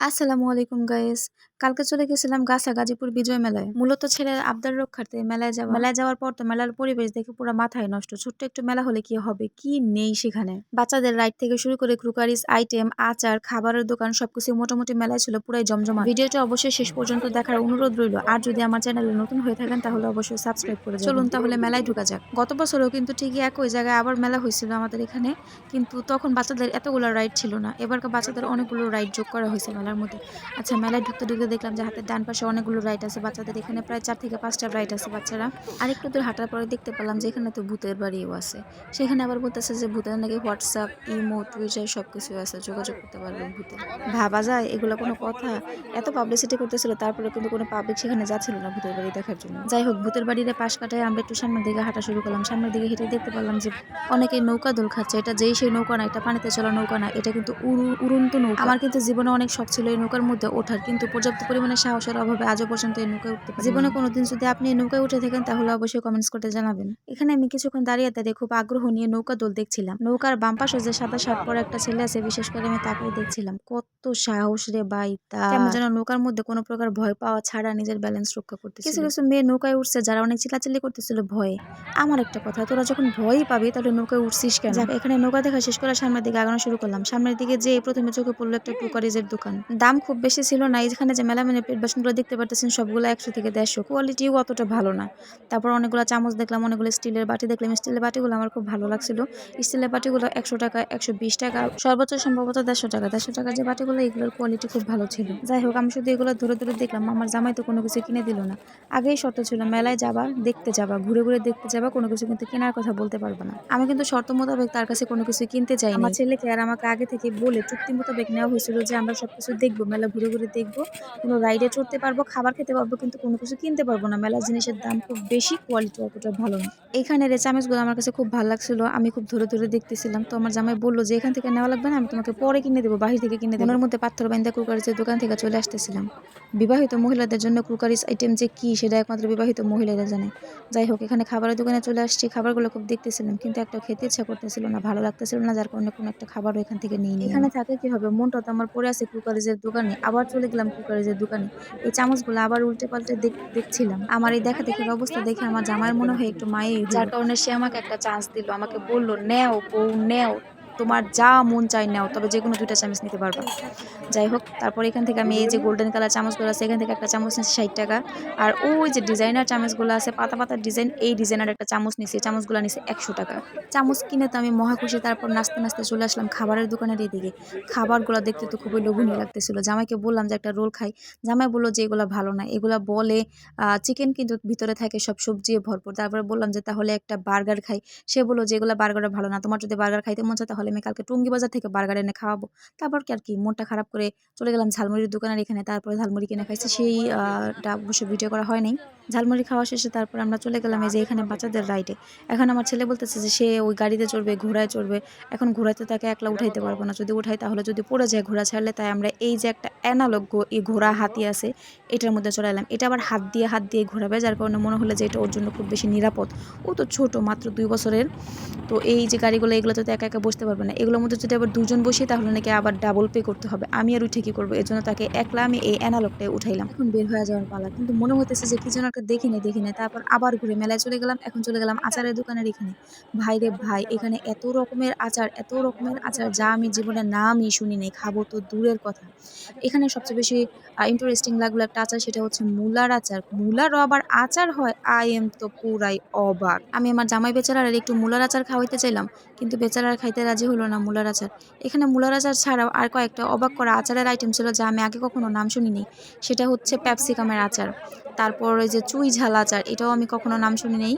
আসসালামু আলাইকুম গাইস কালকে চলে গেছিলাম গাছা গাজীপুর বিজয় মেলায়। মূলত ছেলের আবদার রক্ষার্থে মেলায় যাওয়া। মেলায় যাওয়ার পর তো মেলার পরিবেশ দেখে পুরো মাথায় নষ্ট। ছোট্ট একটু মেলা হলে কি হবে? কি নেই সেখানে? বাচ্চাদের রাইড থেকে শুরু করে ক্রুকারিস আইটেম আচার, খাবারের দোকান, সবকিছু মোটামুটি মেলায় ছিল পুরাই জমজমা ভিডিওটা অবশ্যই শেষ পর্যন্ত দেখার অনুরোধ রইল। আর যদি আমার চ্যানেলে নতুন হয়ে থাকেন, তাহলে অবশ্যই সাবস্ক্রাইব করে চলুন তাহলে মেলায় ঢুকা যাক। গত বছরও কিন্তু ঠিকই একই জায়গায় আবার মেলা হয়েছিল আমাদের এখানে। কিন্তু তখন বাচ্চাদের এতগুলো রাইড ছিল না। এবারকার বাচ্চাদের অনেকগুলো রাইড যোগ করা হয়েছে মেলার মধ্যে। আচ্ছা মেলায় ঢুকতে ঢুকতে দেখলাম যে হাতের ডান পাশে অনেকগুলো রাইড আছে, বাচ্চাদের এখানে প্রায় চার থেকে পাঁচটা রাইড আছে বাচ্চারা। আর একটু দূর হাঁটার পরে দেখতে পেলাম যে এখানে তো ভূতের বাড়িও আছে। সেখানে আবার বলতেছে যে ভূতের নাকি হোয়াটসঅ্যাপ ইমো টুইটার সব কিছু আছে, যোগাযোগ করতে পারবে ভূতে। ভাবা যায়, এগুলো কোনো কথা। এত পাবলিসিটি করতেছিল, তারপরে কিন্তু কোনো পাবলিক সেখানে যাচ্ছিল না ভূতের বাড়ি দেখার জন্য। যাই হোক, ভূতের বাড়িতে পাশ কাটায় আমরা একটু সামনের দিকে হাঁটা শুরু করলাম। সামনের দিকে হেঁটে দেখতে পেলাম যে অনেকে নৌকা দোল খাচ্ছে। এটা যেই সেই নৌকা না, এটা পানিতে চলা নৌকা না, এটা কিন্তু উড়ু উড়ন্ত নৌকা। আমার কিন্তু জীবনে অনেক শখ এই নৌকার মধ্যে ওঠার কিন্তু পর্যাপ্ত পরিমাণে সাহসের অভাবে আজও পর্যন্ত এই নৌকায় উঠতে জীবনে কোনোদিন যদি আপনি এই নৌকায় উঠে থাকেন তাহলে অবশ্যই কমেন্টস করতে জানাবেন। এখানে আমি কিছুক্ষণ দাঁড়িয়ে দাঁড়িয়ে খুব আগ্রহ নিয়ে নৌকা দোল দেখছিলাম। নৌকার বাম পাশে যে সাদা শার্ট পরে একটা ছেলে আছে বিশেষ করে আমি তাকেই দেখছিলাম। কত সাহস রে বাই তা যেন নৌকার মধ্যে কোনো প্রকার ভয় পাওয়া ছাড়া নিজের ব্যালেন্স রক্ষা করতে কিছু কিছু মেয়ে নৌকায় উঠছে যারা অনেক চিল্লাচিল্লি করতেছিল ভয়ে। আমার একটা কথা তোরা যখন ভয়ই পাবি তাহলে নৌকায় উঠছিস কেন? এখানে নৌকা দেখা শেষ করে সামনের দিকে আগানো শুরু করলাম। সামনের দিকে যে প্রথমে চোখে পড়ল একটা টুকারিজের দোকান। দাম খুব বেশি ছিল না। এখানে যে মেলা মেনে পেট বাসনগুলো দেখতে পারতেছেন, সবগুলো একশো থেকে দেড়শো। কোয়ালিটিও অতটা ভালো না। তারপর অনেকগুলো চামচ দেখলাম, অনেকগুলো স্টিলের বাটি দেখলাম। স্টিলের বাটিগুলো আমার খুব ভালো লাগছিল। স্টিলের বাটিগুলো একশো টাকা, একশো বিশ টাকা, সর্বোচ্চ সম্ভবত দেড়শো টাকা। দেড়শো টাকার যে বাটিগুলো, এগুলোর কোয়ালিটি খুব ভালো ছিল। যাই হোক, আমি শুধু এগুলো ধরে ধরে দেখলাম। আমার জামাই তো কোনো কিছু কিনে দিল না। আগেই শর্ত ছিল, মেলায় যাবা, দেখতে যাবা, ঘুরে ঘুরে দেখতে যাবা, কোনো কিছু কিন্তু কেনার কথা বলতে পারবে না। আমি কিন্তু শর্ত মোতাবেক তার কাছে কোনো কিছু কিনতে চাই আমার ছেলেকে আর আমাকে আগে থেকে বলে চুক্তি মোতাবেক নেওয়া হয়েছিল যে আমরা সবকিছু দেখব, মেলা ঘুরে ঘুরে দেখব। কোনো রাইডে চড়তে পারব, খাবার খেতে পারব, কিন্তু কোনো কিছু কিনতে পারব না। মেলার জিনিসের দাম খুব বেশি কোয়ালিটি অতটা ভালো না। এইখানের এই চামচগুলো আমার কাছে খুব ভালো লাগছিল, আমি খুব ধরে ধরে দেখতেছিলাম। তো আমার জামাই বলল যে, এখান থেকে নেওয়া লাগবে না, আমি তোমাকে পরে কিনে দেবো, বাহির থেকে কিনে দেবো। মধ্যে পাথর বাইন্দা কুকারিজের দোকান থেকে চলে আসতেছিলাম। বিবাহিত মহিলাদের জন্য কুকারিজ আইটেম যে কি, সেটা একমাত্র বিবাহিত মহিলারা জানে। যাই হোক, এখানে খাবারের দোকানে চলে আসছি, খাবারগুলো খুব দেখতেছিলাম, কিন্তু একটা খেতে ইচ্ছা করতেছিল না, ভালো লাগতেছিল না, যার কারণে কোনো একটা খাবারও এখান থেকে নিয়ে নিই এখানে থাকে কি হবে, মনটা তো আমার পড়ে আছে কুকারিজের দোকানে, আবার চলে গেলাম কুকারিজের দোকানে। এই চামচগুলো আবার উল্টে পাল্টে দেখ- দেখছিলাম। আমার এই দেখা দেখির অবস্থা দেখে আমার জামাইয়ের মনে হয় একটু মায়ের যার কারণে সে আমাকে একটা চান্স দিল, আমাকে বলল, নেও বউ, নেও। তোমার যা মন চাই নেও, তবে যে কোনো দুইটা চামচ নিতে পারবা। যাই হোক, তারপর এখান থেকে আমি এই যে গোল্ডেন কালার চামচগুলো আছে, এখান থেকে একটা চামচ নিচ্ছি ষাট টাকা। আর ওই যে ডিজাইনার চামচগুলো আছে, পাতা পাতা ডিজাইন এই ডিজাইনার একটা চামচ নিছি চামচগুলো নিছে একশো টাকা। চামচ কিনে তো আমি মহা খুশি, তারপর নাচতে নাচতে চলে আসলাম খাবারের দোকানের এদিকে খাবারগুলো দেখতে তো খুবই লোভনীয় লাগতেছিল। জামাইকে বললাম যে, একটা রোল খাই। জামাই বলল যে, এগুলো ভালো না। এগুলো বলে চিকেন কিন্তু ভিতরে থাকে সব সবজি ভরপুর। তারপরে বললাম যে, তাহলে একটা বার্গার খাই। সে বলল যে, এগুলো বার্গার ভালো না। তোমার যদি বার্গার খাইতে মন চায়, তাহলে আমি কালকে টুঙ্গি বাজার থেকে বার্গার এনে খাওয়াবো। তারপর কি আর কি, মনটা খারাপ করে চলে গেলাম ঝালমুড়ির দোকানের এখানে। তারপরে ঝালমুড়ি কিনে খাইছি, সেই টা অবশ্য ভিডিও করা হয় নাই। ঝালমুড়ি খাওয়া শেষে তারপর আমরা চলে গেলাম এই যে এখানে বাচ্চাদের রাইডে এখন আমার ছেলে বলতেছে যে, সে ওই গাড়িতে চড়বে, ঘোড়ায় চড়বে। এখন ঘোড়াতে তাকে একলা উঠাইতে পারব না। যদি উঠাই তাহলে যদি পড়ে যায় ঘোড়া ছাড়লে, তাই আমরা এই যে একটা অ্যানালগ ঘোড়া হাতি আছে, এটার মধ্যে চড়াইলাম এটা আবার হাত দিয়ে হাত দিয়ে ঘোরাবে, যার কারণে মনে হলো যে, এটা ওর জন্য খুব বেশি নিরাপদ। ও তো ছোট, মাত্র দুই বছরের। তো এই যে গাড়িগুলো, এগুলোতে তো একা একা বসতে পারবে না। এগুলোর মধ্যে যদি আবার দুজন বসি, তাহলে নাকি আবার ডাবল পে করতে হবে। আমি আর উঠে কী করব? জন্য তাকে একলা আমি এই অ্যানালগটাই উঠাইলাম। এখন বের হয়ে যাওয়ার পালা। কিন্তু মনে হতেছে যে কি যেন একটা দেখি না দেখি না তারপর আবার ঘুরে মেলায় চলে গেলাম। এখন চলে গেলাম আচারের দোকানের এখানে। ভাই রে ভাই, এখানে এত রকমের আচার, এত রকমের আচার যা আমি জীবনে নামই শুনি নাই। খাব তো দূরের কথা। এখানে সবচেয়ে বেশি ইন্টারেস্টিং লাগল একটা আচার, সেটা হচ্ছে মূলার আচার। মূলারও আবার আচার হয়? আই এম তো পুরাই অবাক। আমি আমার জামাই বেচারার একটু মূলার আচার খাওয়াইতে চাইলাম, কিন্তু বেচারার খাইতে রাজি হলো না মূলার আচার। এখানে মূলার আচার ছাড়াও আর কয়েকটা অবাক করা আচারের আইটেম ছিল যা আমি আগে কখনো নাম শুনিনি। সেটা হচ্ছে প্যাপসিকামের আচার। তারপর ওই যে চুই ঝাল আচার এটাও আমি কখনো নাম শুনি নেই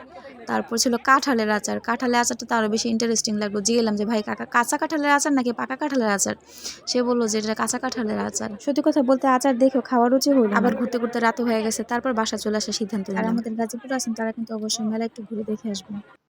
তারপর ছিল কাঁঠালের আচার। কাঁঠালের আচারটা তো আরও বেশি ইন্টারেস্টিং লাগল। জিগেলাম যে ভাই কাকা কাঁচা কাঁঠালের আচার নাকি পাকা কাঁঠালের আচার? সে বলল যে এটা কাঁচা কাঁঠালের আচার। সত্যি কথা বলতে আচার দেখেও খাওয়ার রুচি হলো আবার ঘুরতে ঘুরতে রাত হয়ে গেছে। তারপর বাসা চলে আসার সিদ্ধান্ত আর আমাদের গাজীপুর আছেন তারা কিন্তু অবশ্যই মেলা একটু ঘুরে দেখে আসবেন।